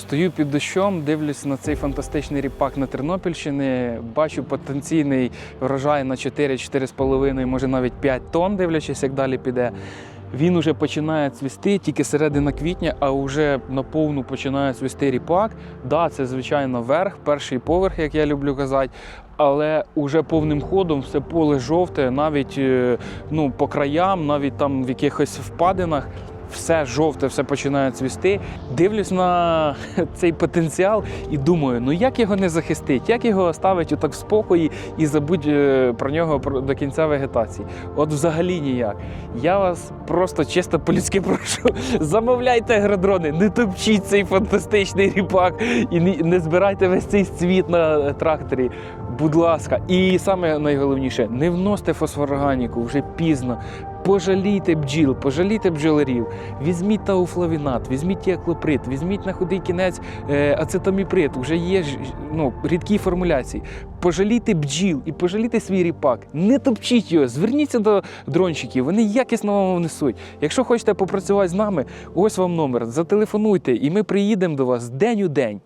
Стою під дощом, дивлюсь на цей фантастичний ріпак на Тернопільщині. Бачу потенційний врожай на 4-4,5, може навіть 5 тонн, дивлячись, як далі піде. Він уже починає цвісти тільки середина квітня, а вже наповну починає цвісти ріпак. Да, це звичайно верх, перший поверх, як я люблю казати. Але уже повним ходом все поле жовте, навіть е, ну, по краям, навіть там в якихось впадинах. Все жовте, все починає цвісти. Дивлюсь на цей потенціал і думаю, ну як його не захистить, як його оставить отак в спокої і забудь е, про нього до кінця вегетації. От взагалі ніяк. Я вас просто чисто по-людськи прошу, замовляйте агродрони, не топчіть цей фантастичний ріпак і не, збирайте весь цей цвіт на тракторі. Будь ласка, і саме найголовніше, не вносьте фосфорорганіку вже пізно. Пожалійте бджіл, пожалійте бджоларів. Візьміть тауфлавінат, візьміть тіаклоприд, візьміть на худий кінець е, ацетаміприд. Вже є ну, рідкі формуляції. Пожалійте бджіл і пожалійте свій ріпак. Не топчіть його, зверніться до дрончиків, вони якісно вам внесуть. Якщо хочете попрацювати з нами, ось вам номер. Зателефонуйте, і ми приїдемо до вас день у день.